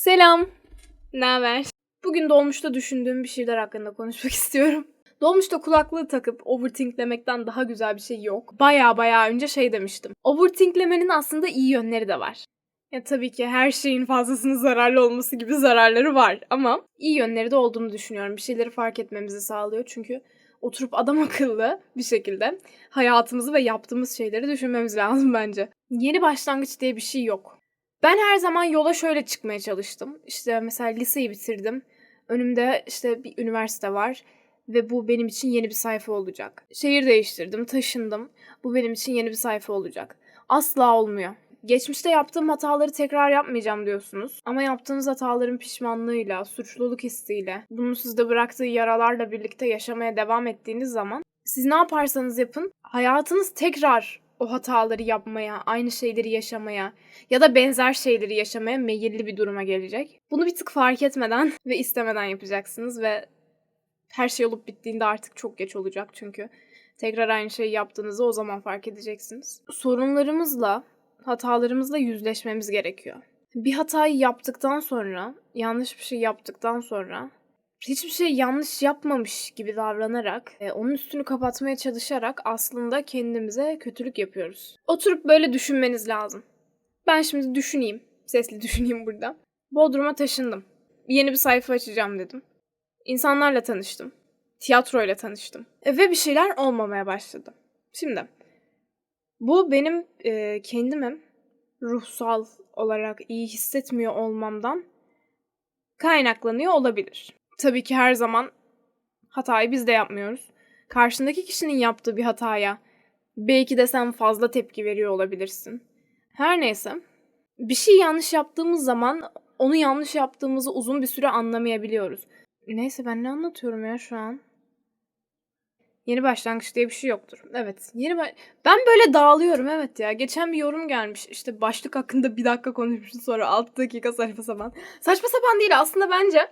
Selam. Ne haber? Bugün dolmuşta düşündüğüm bir şeyler hakkında konuşmak istiyorum. Dolmuşta kulaklığı takıp overthinklemekten daha güzel bir şey yok. Baya baya önce şey demiştim. Overthinklemenin aslında iyi yönleri de var. Ya tabii ki her şeyin fazlasının zararlı olması gibi zararları var ama iyi yönleri de olduğunu düşünüyorum. Bir şeyleri fark etmemizi sağlıyor çünkü oturup adam akıllı bir şekilde hayatımızı ve yaptığımız şeyleri düşünmemiz lazım bence. Yeni başlangıç diye bir şey yok. Ben her zaman yola şöyle çıkmaya çalıştım. İşte mesela liseyi bitirdim. Önümde işte bir üniversite var ve bu benim için yeni bir sayfa olacak. Şehir değiştirdim, taşındım. Bu benim için yeni bir sayfa olacak. Asla olmuyor. Geçmişte yaptığım hataları tekrar yapmayacağım diyorsunuz. Ama yaptığınız hataların pişmanlığıyla, suçluluk hissiyle, bunun sizde bıraktığı yaralarla birlikte yaşamaya devam ettiğiniz zaman siz ne yaparsanız yapın hayatınız tekrar o hataları yapmaya, aynı şeyleri yaşamaya ya da benzer şeyleri yaşamaya meyilli bir duruma gelecek. Bunu bir tık fark etmeden ve istemeden yapacaksınız ve her şey olup bittiğinde artık çok geç olacak çünkü tekrar aynı şeyi yaptığınızı o zaman fark edeceksiniz. Sorunlarımızla, hatalarımızla yüzleşmemiz gerekiyor. Bir hatayı yaptıktan sonra, yanlış bir şey yaptıktan sonra hiçbir şey yanlış yapmamış gibi davranarak, e, onun üstünü kapatmaya çalışarak aslında kendimize kötülük yapıyoruz. Oturup böyle düşünmeniz lazım. Ben şimdi düşüneyim, sesli düşüneyim burada. Bodrum'a taşındım. Yeni bir sayfa açacağım dedim. İnsanlarla tanıştım. Tiyatroyla tanıştım. E, ve bir şeyler olmamaya başladı. Şimdi bu benim e, kendimi ruhsal olarak iyi hissetmiyor olmamdan kaynaklanıyor olabilir. Tabii ki her zaman hatayı biz de yapmıyoruz. Karşındaki kişinin yaptığı bir hataya belki de sen fazla tepki veriyor olabilirsin. Her neyse. Bir şey yanlış yaptığımız zaman onu yanlış yaptığımızı uzun bir süre anlamayabiliyoruz. Neyse ben ne anlatıyorum ya şu an? Yeni başlangıç diye bir şey yoktur. Evet. Yeni ba- ben böyle dağılıyorum evet ya. Geçen bir yorum gelmiş. İşte başlık hakkında bir dakika konuşmuşuz sonra 6 dakika saçma sapan. Saçma sapan değil aslında bence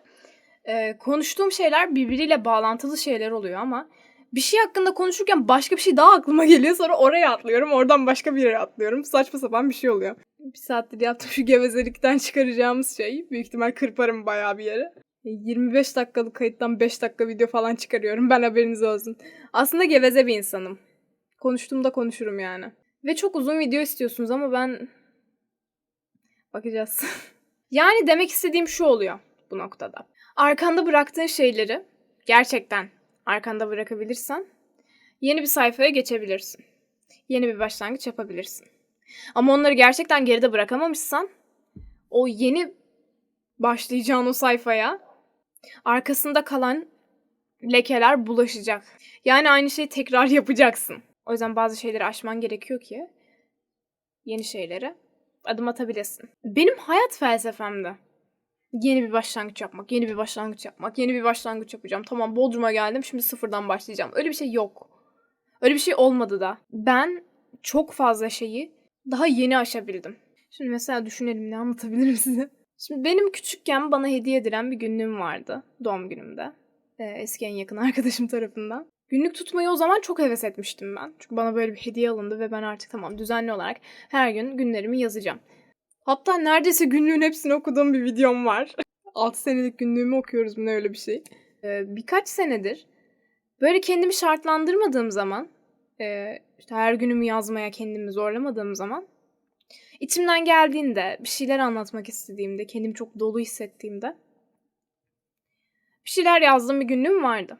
e, konuştuğum şeyler birbiriyle bağlantılı şeyler oluyor ama bir şey hakkında konuşurken başka bir şey daha aklıma geliyor sonra oraya atlıyorum oradan başka bir yere atlıyorum saçma sapan bir şey oluyor. Bir saattir yaptığım şu gevezelikten çıkaracağımız şey büyük ihtimal kırparım bayağı bir yere. 25 dakikalık kayıttan 5 dakika video falan çıkarıyorum ben haberiniz olsun. Aslında geveze bir insanım. Konuştuğumda konuşurum yani. Ve çok uzun video istiyorsunuz ama ben... Bakacağız. yani demek istediğim şu oluyor bu noktada arkanda bıraktığın şeyleri gerçekten arkanda bırakabilirsen yeni bir sayfaya geçebilirsin. Yeni bir başlangıç yapabilirsin. Ama onları gerçekten geride bırakamamışsan o yeni başlayacağın o sayfaya arkasında kalan lekeler bulaşacak. Yani aynı şeyi tekrar yapacaksın. O yüzden bazı şeyleri aşman gerekiyor ki yeni şeylere adım atabilesin. Benim hayat felsefemde Yeni bir başlangıç yapmak, yeni bir başlangıç yapmak, yeni bir başlangıç yapacağım. Tamam Bodrum'a geldim şimdi sıfırdan başlayacağım. Öyle bir şey yok. Öyle bir şey olmadı da. Ben çok fazla şeyi daha yeni aşabildim. Şimdi mesela düşünelim ne anlatabilirim size. Şimdi benim küçükken bana hediye edilen bir günlüğüm vardı doğum günümde. Ee, eski en yakın arkadaşım tarafından. Günlük tutmayı o zaman çok heves etmiştim ben. Çünkü bana böyle bir hediye alındı ve ben artık tamam düzenli olarak her gün günlerimi yazacağım. Hatta neredeyse günlüğün hepsini okuduğum bir videom var. 6 senelik günlüğümü okuyoruz mu ne öyle bir şey. Ee, birkaç senedir böyle kendimi şartlandırmadığım zaman e, işte her günümü yazmaya kendimi zorlamadığım zaman içimden geldiğinde bir şeyler anlatmak istediğimde kendimi çok dolu hissettiğimde bir şeyler yazdığım bir günlüğüm vardı.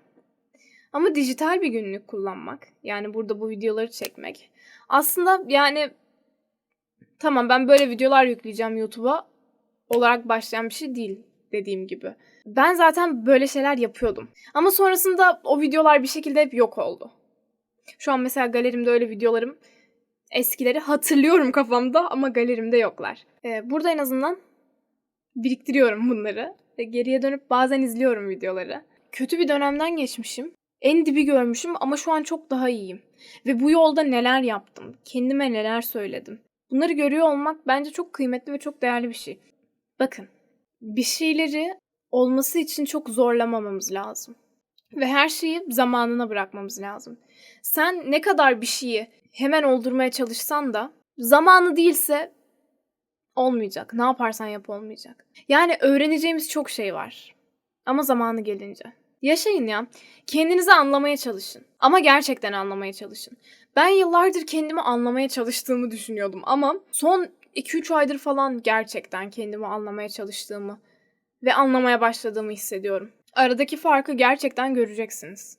Ama dijital bir günlük kullanmak yani burada bu videoları çekmek aslında yani tamam ben böyle videolar yükleyeceğim YouTube'a olarak başlayan bir şey değil dediğim gibi. Ben zaten böyle şeyler yapıyordum. Ama sonrasında o videolar bir şekilde hep yok oldu. Şu an mesela galerimde öyle videolarım eskileri hatırlıyorum kafamda ama galerimde yoklar. Ee, burada en azından biriktiriyorum bunları. Ve geriye dönüp bazen izliyorum videoları. Kötü bir dönemden geçmişim. En dibi görmüşüm ama şu an çok daha iyiyim. Ve bu yolda neler yaptım, kendime neler söyledim. Bunları görüyor olmak bence çok kıymetli ve çok değerli bir şey. Bakın, bir şeyleri olması için çok zorlamamamız lazım. Ve her şeyi zamanına bırakmamız lazım. Sen ne kadar bir şeyi hemen oldurmaya çalışsan da zamanı değilse olmayacak. Ne yaparsan yap olmayacak. Yani öğreneceğimiz çok şey var. Ama zamanı gelince. Yaşayın ya. Kendinizi anlamaya çalışın. Ama gerçekten anlamaya çalışın. Ben yıllardır kendimi anlamaya çalıştığımı düşünüyordum ama son 2-3 aydır falan gerçekten kendimi anlamaya çalıştığımı ve anlamaya başladığımı hissediyorum. Aradaki farkı gerçekten göreceksiniz.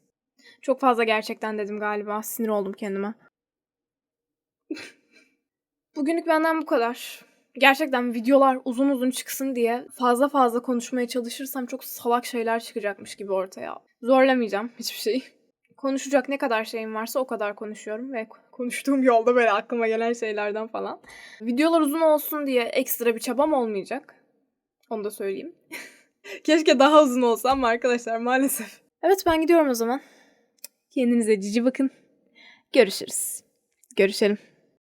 Çok fazla gerçekten dedim galiba. Sinir oldum kendime. Bugünlük benden bu kadar. Gerçekten videolar uzun uzun çıksın diye fazla fazla konuşmaya çalışırsam çok salak şeyler çıkacakmış gibi ortaya. Zorlamayacağım hiçbir şeyi. Konuşacak ne kadar şeyim varsa o kadar konuşuyorum ve konuştuğum yolda böyle aklıma gelen şeylerden falan. Videolar uzun olsun diye ekstra bir çabam olmayacak. Onu da söyleyeyim. Keşke daha uzun olsa ama arkadaşlar maalesef. Evet ben gidiyorum o zaman. Kendinize cici bakın. Görüşürüz. Görüşelim.